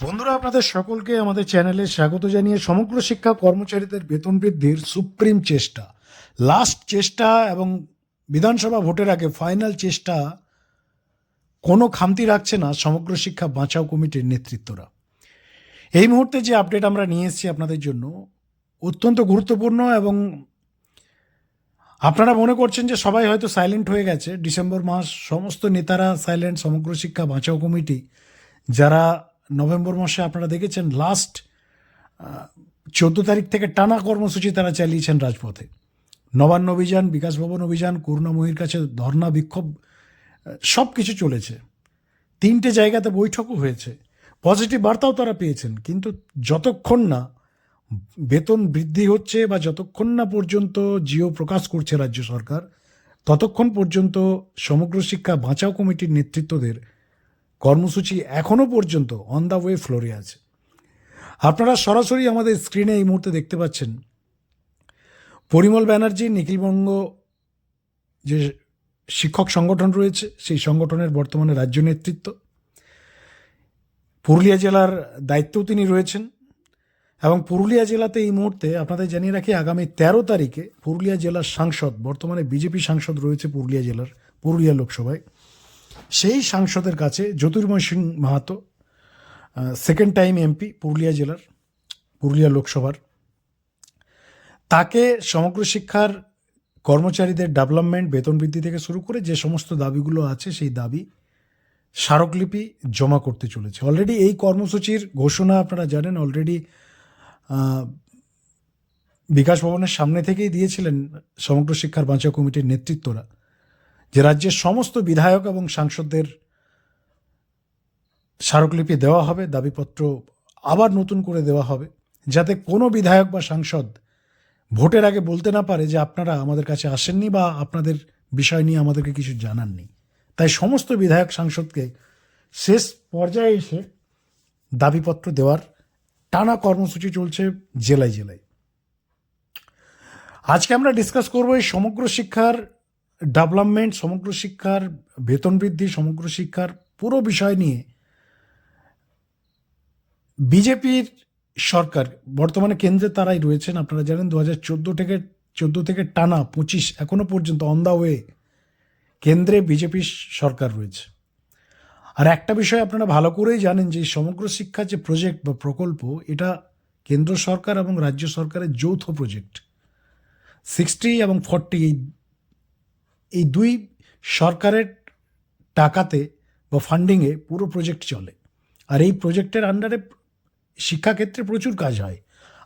বন্ধুরা, আপনাদের সকলকে আমাদের চ্যানেলে স্বাগত জানিয়ে সমগ্র শিক্ষা কর্মচারীদের বেতন বৃদ্ধির সুপ্রিম চেষ্টা। লাস্ট চেষ্টা এবং বিধানসভা ভোটের আগে ফাইনাল চেষ্টা কোনো খামতি রাখছে না সমগ্র শিক্ষা বাঁচাও কমিটির নেতৃত্বরা। এই মুহূর্তে যে আপডেট আমরা নিয়ে এসেছি আপনাদের জন্য অত্যন্ত গুরুত্বপূর্ণ এবং আপনারা মনে করছেন যে সবাই হয়তো সাইলেন্ট হয়ে গেছে। ডিসেম্বর মাস সমস্ত নেতারা সাইলেন্ট সমগ্র শিক্ষা বাঁচাও কমিটি, যারা নভেম্বর মাসে আপনারা দেখেছেন লাস্ট চোদ্দ তারিখ থেকে টানা কর্মসূচি তারা চালিয়েছেন রাজপথে। নবান্ন অভিযান, বিকাশ ভবন অভিযান করুণাময়ীর কাছে ধর্ণা, বিক্ষোভ সব কিছু চলেছে। তিনটে জায়গাতে বৈঠকও হয়েছে। পজিটিভ বার্তাও তারা পেয়েছেন, কিন্তু যতক্ষণ না বেতন বৃদ্ধি হচ্ছে বা যতক্ষণ না পর্যন্ত জিও প্রকাশ করছে রাজ্য সরকার, ততক্ষণ পর্যন্ত সমগ্র শিক্ষা বাঁচাও কমিটির নেতৃত্বদের কর্মসূচি এখনও পর্যন্ত অন দ্য ওয়ে ফ্লোরে আছে। আপনারা সরাসরি আমাদের স্ক্রিনে এই মুহূর্তে দেখতে পাচ্ছেন, পরিমল ব্যানার্জি নিখিলবঙ্গ যে শিক্ষক সংগঠন রয়েছে, সেই সংগঠনের বর্তমানে রাজ্য নেতৃত্ব। পুরুলিয়া জেলার দায়িত্বেও তিনি রয়েছেন এবং পুরুলিয়া জেলাতে এই মুহূর্তে আপনাদের জানিয়ে রাখি, আগামী তেরো তারিখে পুরুলিয়া জেলার সাংসদ, বর্তমানে বিজেপি সাংসদ রয়েছে পুরুলিয়া জেলার, পুরুলিয়া লোকসভায়। সেই সাংসদের কাছে Jyotirmoy Singh Mahato second time MP Purulia জেলার, পুরুলিয়া লোকসভার। তাকে সমগ্র শিক্ষার কর্মচারীদের ডেভেলপমেন্ট বেতন বৃদ্ধি থেকে শুরু করে যে সমস্ত দাবিগুলো আছে, সেই দাবি স্মারকলিপি জমা করতে চলেছে। অলরেডি এই কর্মসূচির ঘোষণা আপনারা জানেন অলরেডি বিকাশ ভবনের সামনে থেকেই দিয়েছিলেন সমগ্র শিক্ষার বাঁচা কমিটির নেতৃত্বরা। যে রাজ্যের সমস্ত বিধায়ক এবং সাংসদদের স্মারকলিপি দেওয়া হবে, দাবিপত্র আবার নতুন করে দেওয়া হবে, যাতে কোনো বিধায়ক বা সাংসদ ভোটের আগে বলতে না পারে যে আপনারা আমাদের কাছে আসেননি বা আপনাদের বিষয় নিয়ে আমাদেরকে কিছু জানাননি। তাই সমস্ত বিধায়ক সাংসদকে শেষ পর্যায়ে এসে দাবিপত্র দেওয়ার টানা কর্মসূচি চলছে জেলায় জেলায়। আজকে আমরা ডিসকাস করব এই সমগ্র শিক্ষার ডেভেলপমেন্ট সমগ্র শিক্ষার বেতন বৃদ্ধি, সমগ্র শিক্ষার পুরো বিষয় নিয়ে বিজেপির সরকার, বর্তমানে কেন্দ্রে তারাই রয়েছেন, আপনারা জানেন দু হাজার চোদ্দ থেকে চোদ্দ থেকে টানা পঁচিশ, এখনও পর্যন্ত অন দ্য ওয়ে কেন্দ্রে বিজেপি সরকার রয়েছে। আর একটা বিষয় আপনারা ভালো করেই জানেন যে সমগ্র শিক্ষা যে প্রজেক্ট বা প্রকল্প, এটা কেন্দ্র সরকার এবং রাজ্য সরকারের যৌথ প্রজেক্ট সিক্সটি এবং ফর্টি এই এই দুই সরকারের টাকাতে বা ফান্ডিংয়ে পুরো প্রজেক্ট চলে। আর এই প্রজেক্টের আন্ডারে শিক্ষাক্ষেত্রে প্রচুর কাজ হয়।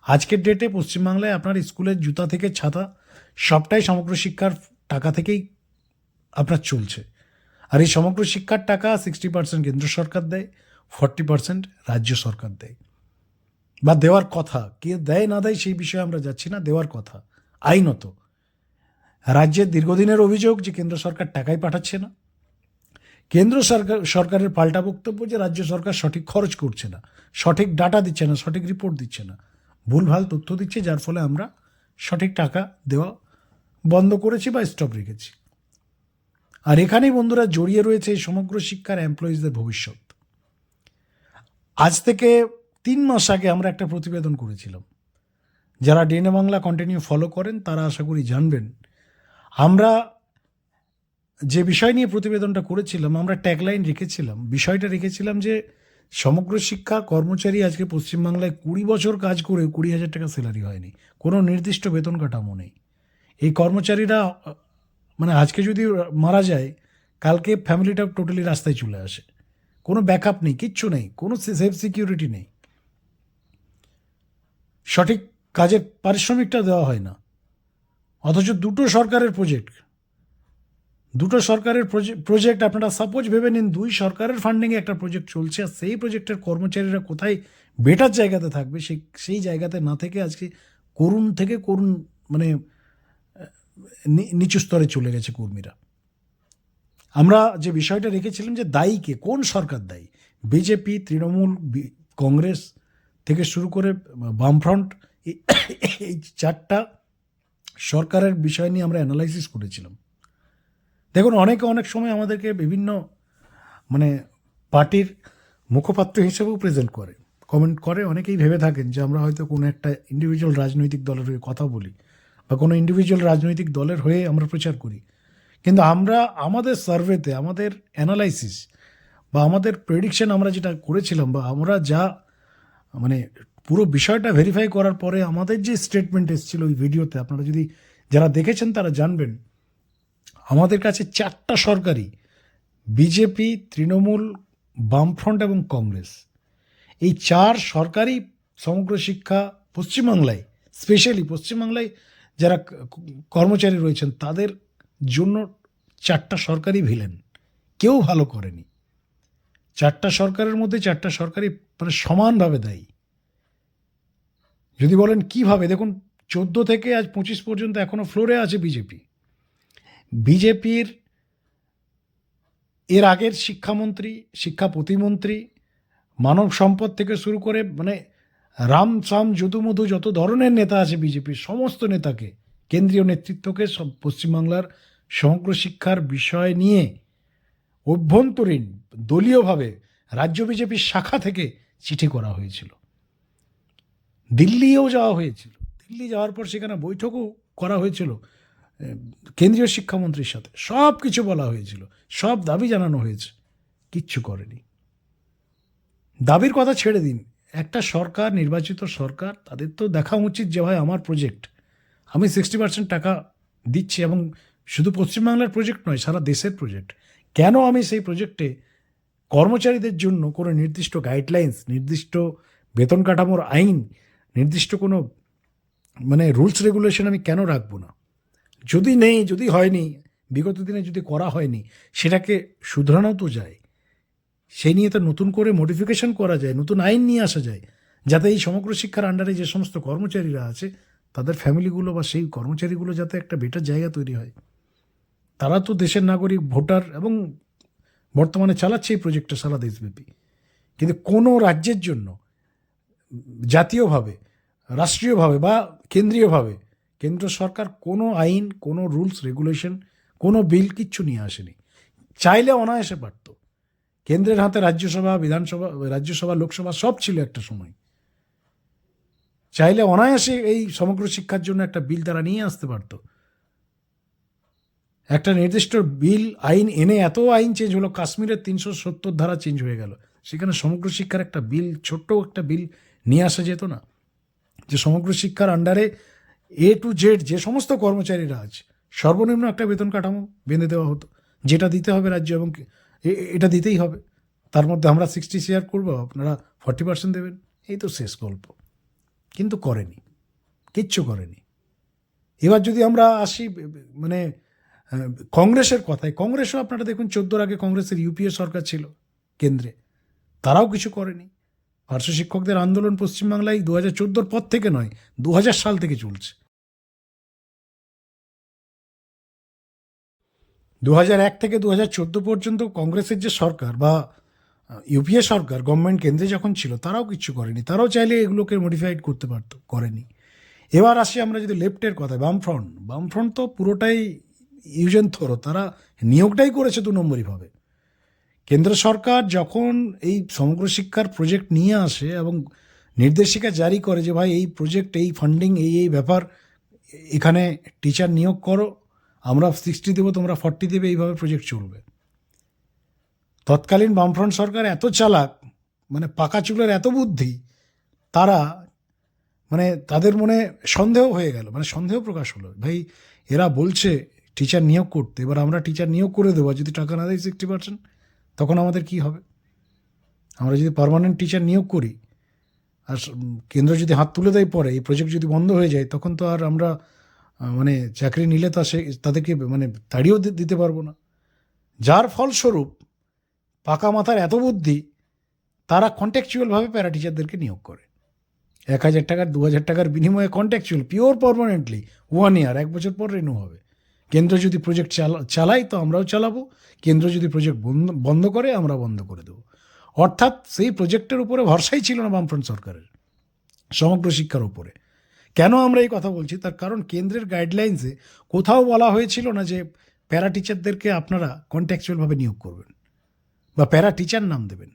আজকের ডেটে পশ্চিমবাংলায় আপনার স্কুলের জুতা থেকে ছাতা সবটাই সমগ্র শিক্ষার টাকা থেকেই আপনার চলছে। আর এই সমগ্র শিক্ষার টাকা সিক্সটি পার্সেন্ট কেন্দ্র সরকার দেয় ফর্টি পার্সেন্ট রাজ্য সরকার দেয়। বা দেওয়ার কথা, কে দেয় না দেয় সেই বিষয়ে আমরা যাচ্ছি না, দেওয়ার কথা। আইনত। রাজ্যের দীর্ঘদিনের অভিযোগ যে কেন্দ্র সরকার টাকাই পাঠাচ্ছে না। কেন্দ্র সরকার, সরকারের পাল্টা বক্তব্য যে রাজ্য সরকার সঠিক খরচ করছে না, সঠিক ডাটা দিচ্ছে না, সঠিক রিপোর্ট দিচ্ছে না। ভুলভাল তথ্য দিচ্ছে, যার ফলে আমরা সঠিক টাকা দেওয়া বন্ধ করেছি বা স্টপ রেখেছি। আর এখানেই বন্ধুরা জড়িয়ে রয়েছে এই সমগ্র শিক্ষার এমপ্লয়িজদের ভবিষ্যৎ। আজ থেকে তিন মাস আগে আমরা একটা প্রতিবেদন করেছিলাম। যারা ডিএনএ বাংলা কন্টিনিউ ফলো করেন, তারা আশা করি জানবেন আমরা যে বিষয় নিয়ে প্রতিবেদনটা করেছিলাম, আমরা ট্যাগলাইন রেখেছিলাম। বিষয়টা রেখেছিলাম যে সমগ্র শিক্ষা কর্মচারী আজকে পশ্চিমবাংলায় কুড়ি বছর কাজ করে কুড়ি হাজার টাকা স্যালারি হয়নি। কোনো নির্দিষ্ট বেতন কাঠামো নেই। এই কর্মচারীরা মানে আজকে যদি মারা যায়, কালকে ফ্যামিলিটা টোটালি রাস্তায় চলে আসে। কোনো ব্যাকআপ নেই, কিচ্ছু নেই, কোনো সেফ সিকিউরিটি নেই। সঠিক কাজের পারিশ্রমিকটা দেওয়া হয় না। অথচ দুটো সরকারের প্রজেক্ট দুটো সরকারের প্রজেক্ট আপনারা সাপোজ ভেবে নিন, দুই সরকারের ফান্ডিংয়ে একটা প্রজেক্ট চলছে আর সেই প্রজেক্টের কর্মচারীরা কোথায় বেটার জায়গাতে থাকবে? সেই সেই জায়গাতে না থেকে আজকে করুণ থেকে করুণ মানে নিচু স্তরে চলে গেছে কর্মীরা। আমরা যে বিষয়টা রেখেছিলাম যে দায়ী কে, কোন সরকার দায়ী? বিজেপি তৃণমূল কংগ্রেস থেকে শুরু করে বামফ্রন্ট এই চারটা সরকারের বিষয় নিয়ে আমরা অ্যানালাইসিস করেছিলাম। দেখুন, অনেকে অনেক সময় আমাদেরকে বিভিন্ন মানে পার্টির মুখপাত্র হিসেবেও প্রেজেন্ট করে। কমেন্ট করে, অনেকেই ভেবে থাকেন যে আমরা হয়তো কোনো একটা ইন্ডিভিজুয়াল রাজনৈতিক দলের হয়ে কথা বলি বা কোনো ইন্ডিভিজুয়াল রাজনৈতিক দলের হয়ে আমরা প্রচার করি। কিন্তু আমরা, আমাদের সার্ভেতে আমাদের অ্যানালাইসিস বা আমাদের প্রেডিকশন আমরা যেটা করেছিলাম বা আমরা যা মানে পুরো বিষয়টা ভেরিফাই করার পরে আমাদের যে স্টেটমেন্ট এসেছিল ওই ভিডিওতে আপনারা যদি যারা দেখেছেন তারা জানবেন, আমাদের কাছে চারটা সরকারি বিজেপি তৃণমূল, বামফ্রন্ট এবং কংগ্রেস। এই চার সরকারি সমগ্র শিক্ষা পশ্চিমবাংলায় স্পেশালি পশ্চিমবাংলায় যারা কর্মচারী রয়েছেন, তাদের জন্য চারটা সরকারি ভিলেন কেউ ভালো করেনি। চারটা সরকারের মধ্যে চারটা সরকারি মানে সমানভাবে দায়ী। যদি বলেন কীভাবে? দেখুন, চোদ্দ থেকে আজ পঁচিশ পর্যন্ত এখনও ফ্লোরে আছে বিজেপি। বিজেপির এর আগের শিক্ষামন্ত্রী, শিক্ষা প্রতিমন্ত্রী, মানব সম্পদ থেকে শুরু করে মানে রাম সাম যদুমধু যত ধরনের নেতা আছে বিজেপির, সমস্ত নেতাকে, কেন্দ্রীয় নেতৃত্বকে, সব পশ্চিমবাংলার সমগ্র শিক্ষার বিষয় নিয়ে অভ্যন্তরীণ দলীয়ভাবে রাজ্য বিজেপির শাখা থেকে চিঠি করা হয়েছিল। দিল্লিও যাওয়া হয়েছিল। দিল্লি যাওয়ার পর সেখানে বৈঠকও করা হয়েছিল কেন্দ্রীয় শিক্ষামন্ত্রীর সাথে। সব কিছু বলা হয়েছিল, সব দাবি জানানো হয়েছে, কিচ্ছু করেনি। দাবির কথা ছেড়ে দিন। একটা সরকার, নির্বাচিত সরকার, তাদের তো দেখা উচিত যে, ভাই, আমার প্রজেক্ট আমি সিক্সটি পার্সেন্ট টাকা দিচ্ছি এবং শুধু পশ্চিমবাংলার প্রজেক্ট নয়, সারা দেশের প্রজেক্ট কেন আমি সেই প্রজেক্টে কর্মচারীদের জন্য কোনো নির্দিষ্ট গাইডলাইন্স নির্দিষ্ট বেতন কাঠামোর আইন নির্দিষ্ট কোনো মানে রুলস রেগুলেশন আমি কেন রাখব না? যদি নেই, যদি হয়নি, বিগত দিনে যদি করা হয়নি, সেটাকে শুধরানো তো যায়। সেই নিয়ে তো নতুন করে মডিফিকেশন করা যায়, নতুন আইন নিয়ে আসা যায়, যাতে এই সমগ্র শিক্ষার আন্ডারে যে সমস্ত কর্মচারীরা আছে, তাদের ফ্যামিলিগুলো বা সেই কর্মচারীগুলো যাতে একটা বেটার জায়গা তৈরি হয়। তারা তো দেশের নাগরিক, ভোটার এবং বর্তমানে চালাচ্ছে এই প্রজেক্টটা সারা দেশব্যাপী। কিন্তু কোনো রাজ্যের জন্য জাতীয়ভাবে, রাষ্ট্রীয়ভাবে বা কেন্দ্রীয়ভাবে কেন্দ্র সরকার কোনো আইন, কোনো রুলস, রেগুলেশন, কোনো বিল কিচ্ছু নিয়ে আসেনি। চাইলে অনায়াসে পারত। কেন্দ্রের হাতে রাজ্যসভা, বিধানসভা, রাজ্যসভা, লোকসভা সব ছিল একটা সময়। চাইলে অনায়াসে এই সমগ্র শিক্ষার জন্য একটা বিল তারা নিয়ে আসতে পারত। একটা নির্দিষ্ট বিল, আইন এনে এত আইন চেঞ্জ হলো, কাশ্মীরের তিনশো সত্তর ধারা চেঞ্জ হয়ে গেল। সেখানে সমগ্র শিক্ষার একটা বিল, ছোট্ট একটা বিল নিয়ে আসা যেত না। যে সমগ্র শিক্ষার আন্ডারে এ টু জেড যে সমস্ত কর্মচারীরা আছে সর্বনিম্ন একটা বেতন কাঠামো বেঁধে দেওয়া হতো। যেটা দিতে হবে রাজ্য এবং এটা দিতেই হবে। তার মধ্যে আমরা সিক্সটি শেয়ার করব, আপনারা ফর্টি পার্সেন্ট দেবেন। এই তো শেষ গল্প। কিন্তু করেনি। কিচ্ছু করেনি। এবার যদি আমরা আসি মানে কংগ্রেসের কথায়, কংগ্রেসও আপনারা দেখুন, চোদ্দোর আগে কংগ্রেসের ইউপিএ সরকার ছিল কেন্দ্রে। তারাও কিছু করেনি। পার্শ্ব শিক্ষকদের আন্দোলন পশ্চিমবাংলায় দু হাজার চোদ্দোর পর থেকে নয় দু সাল থেকে চলছে। দু এক থেকে দু হাজার চোদ্দ পর্যন্ত কংগ্রেসের যে সরকার বা ইউপিএ সরকার গভর্নমেন্ট কেন্দ্রে যখন ছিল, তারাও কিছু করেনি। তারাও চাইলে এগুলোকে মডিফাইড করতে পারতো, করেনি। এবার আসি আমরা যদি লেফটের কথায়, বামফ্রন্ট। বামফ্রন্ট তো পুরোটাই ইউজেন থ্রো, তারা নিয়োগটাই করেছে দু নম্বরইভাবে কেন্দ্র সরকার যখন এই সমগ্র শিক্ষার প্রজেক্ট নিয়ে আসে এবং নির্দেশিকা জারি করে যে, ভাই, এই প্রজেক্ট এই ফান্ডিং এই এই ব্যাপার, এখানে টিচার নিয়োগ করো, আমরা সিক্সটি দেবো, তোমরা ফর্টি দেবে, এইভাবে প্রজেক্ট চলবে। তৎকালীন বামফ্রন্ট সরকার এত চালাক মানে পাকা চুলের এত বুদ্ধি, তারা মানে তাদের মনে সন্দেহ হয়ে গেল মানে সন্দেহ প্রকাশ হলো, ভাই, এরা বলছে টিচার নিয়োগ করতে, এবার আমরা টিচার নিয়োগ করে দেবো যদি টাকা না দেয় সিক্সটি পার্সেন্ট তখন আমাদের কি হবে? আমরা যদি পারমানেন্ট টিচার নিয়োগ করি, আর কেন্দ্র যদি হাত তুলে দেয় পরে, এই প্রজেক্ট যদি বন্ধ হয়ে যায়, তখন তো আর আমরা মানে চাকরি নিলে তা সে, তাদেরকে মানে তাড়িয়েও দিতে পারব না। যার ফলস্বরূপ পাকা মাথার এত বুদ্ধি, তারা কন্ট্যাকচুয়ালভাবে প্যারা টিচারদেরকে নিয়োগ করে। এক হাজার টাকার, দু হাজার টাকার বিনিময়ে contractual pure permanently one year এক বছর পর রিনিউ হবে। কেন্দ্র যদি প্রজেক্ট চালা, চালাই তো আমরাও চালাবো। কেন্দ্র যদি প্রজেক্ট বন্ধ বন্ধ করে, আমরা বন্ধ করে দেবো। অর্থাৎ সেই প্রজেক্টের উপরে ভরসাই ছিল না বামফ্রন্ট সরকারের, সমগ্র শিক্ষার উপরে। কেন আমরা এই কথা বলছি? তার কারণ কেন্দ্রের গাইডলাইন্সে কোথাও বলা হয়েছিল না যে প্যারা টিচারদেরকে আপনারা কন্ট্যাকচুয়ালভাবে নিয়োগ করবেন বা প্যারা টিচার নাম দেবেন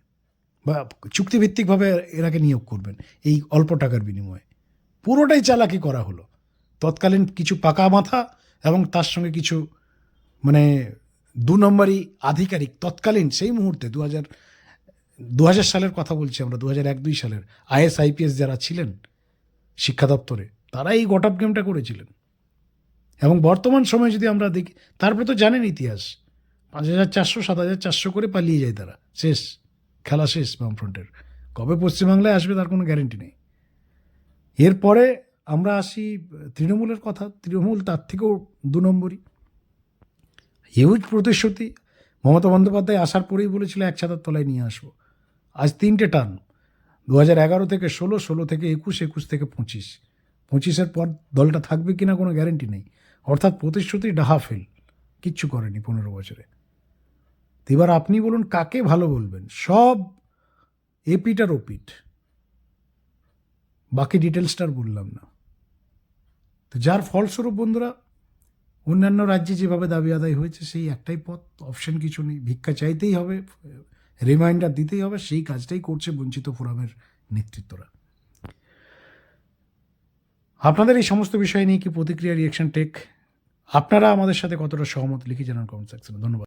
বা চুক্তিভিত্তিকভাবে এরাকে নিয়োগ করবেন এই অল্প টাকার বিনিময়ে। পুরোটাই চালাকি করা হলো। তৎকালীন কিছু পাকা মাথা এবং তার সঙ্গে কিছু মানে দু নম্বরই আধিকারিক তৎকালীন সেই মুহূর্তে দু হাজার দু হাজার সালের কথা বলছি আমরা, দু হাজার এক দুই সালের আইএস আইপিএস যারা ছিলেন শিক্ষা দপ্তরে তারা এই গট আপ গেমটা করেছিলেন। এবং বর্তমান সময়ে যদি আমরা দেখি, তারপরে তো জানেন ইতিহাস, পাঁচ হাজার চারশো, সাত হাজার চারশো করে পালিয়ে যায় তারা, শেষ, খেলা শেষ বামফ্রন্টের। কবে পশ্চিমবাংলায় আসবে তার কোনো গ্যারেন্টি নেই। এরপরে আমরা আসি তৃণমূলের কথা। তৃণমূল তার থেকেও দু নম্বরই। হিউজ প্রতিশ্রুতি, মমতা বন্দ্যোপাধ্যায় আসার পরেই বলেছিল, এক ছাতার তলায় নিয়ে আসব। আজ তিনটে টার্ম দু হাজার এগারো থেকে ষোলো ষোলো থেকে একুশ একুশ থেকে পঁচিশ। পঁচিশের পর দলটা থাকবে কি না কোনো গ্যারেন্টি নেই। অর্থাৎ প্রতিশ্রুতি ডাহা ফেল। কিচ্ছু করেনি পনেরো বছরে। এবার আপনি বলুন, কাকে ভালো বলবেন? সব এপিটার ওপিট। বাকি ডিটেলসটার বললাম না। যার ফলস্বরূপ বন্ধুরা, অন্যান্য রাজ্যে যেভাবে দাবি আদায় হয়েছে, সেই একটাই পথ। অপশন কিছু নেই। ভিক্ষা চাইতেই হবে রিমাইন্ডার দিতেই হবে, সেই কাজটাই করছে বঞ্চিত ফোরামের নেতৃত্বরা। আপনাদের এই সমস্ত বিষয় নিয়ে কি প্রতিক্রিয়া রিয়েকশন টেক আপনারা আমাদের সাথে কতটা সহমত, লিখে জানান কমেন্ট সেকশনে ধন্যবাদ।